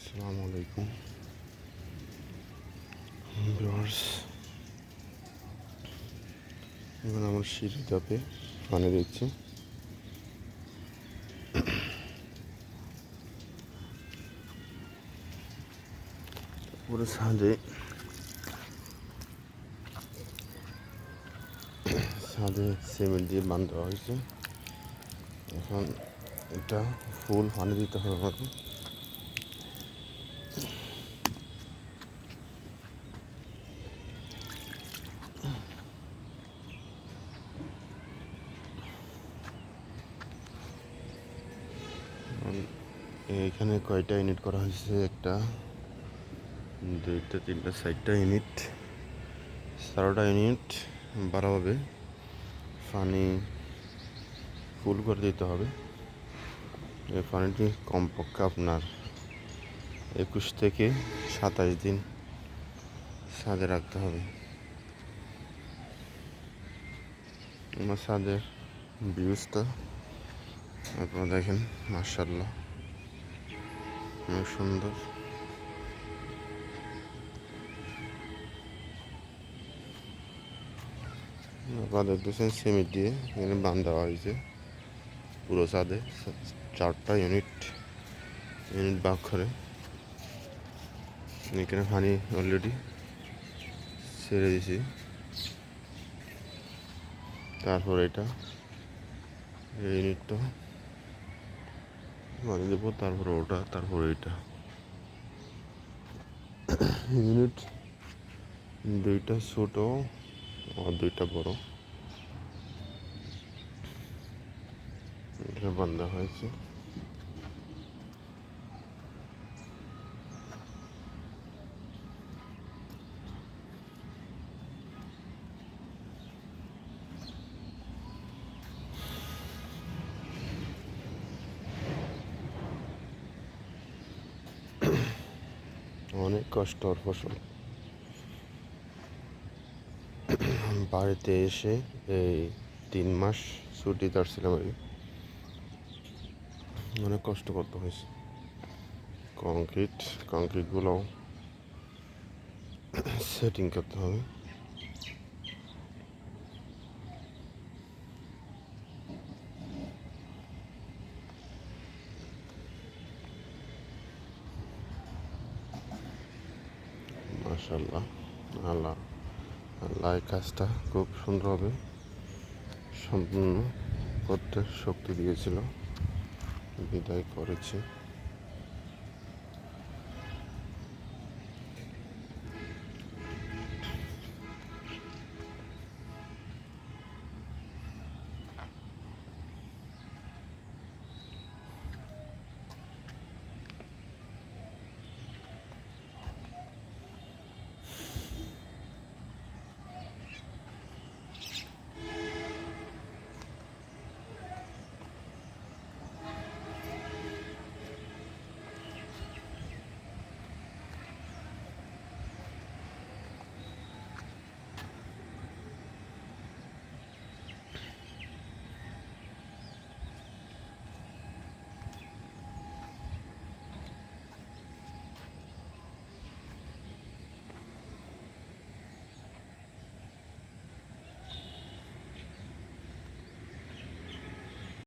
আসসালামু আলাইকুম ভিউয়ার্স আমার সিঁড়ি ধাপে পানি দিচ্ছি। পুরো ছাদে ছাদে সিমেন্ট দিয়ে বান্ধা হয়েছে। এখন এটা ফুল পানি দিতে হবে আমাকে। এখানে কয়টা ইউনিট করা হয়েছে? একটা, দুইটা, তিনটা, চারটা ইউনিট। চারোটা ইউনিট বাড়াবে। পানি ফুল করে দিতে হবে। এই পানিটি কমপক্ষে আপনার একুশ থেকে সাতাশ দিন ছাদে রাখতে হবে। আমার ছাদের ভিউজটা আপনারা দেখেন মার্শাল্লাহ অনেক সুন্দর। আপনারা দেখতেছেন সিমেন্ট দিয়ে এখানে বান দেওয়া হয়েছে। পুরো ছাদে, চারটা ইউনিট ইউনিট বাক করে এখানে পানি অলরেডি ছেড়ে দিয়েছি। তারপর এটা, এই ইউনিটটা। পানি দেবো, তারপরে ওটা, তারপরে এটা ইউনিট দুইটা ছোট আর দুইটা বড়। এটা বান্ধা হয়েছে। অনেক কষ্ট ওর ফসল বাড়িতে এসে এই তিন মাস ছুটি কাটছিলাম আর কি। অনেক কষ্ট করতে হয়েছে। কংক্রিট, কংক্রিটগুলো সেটিং করতে হবে। মাশাল্লাহ আল্লাহ আল্লাহ এই কাজটা খুব সুন্দরভাবে সম্পূর্ণ করতে শক্তি দিয়েছিল। বিদায় করেছে।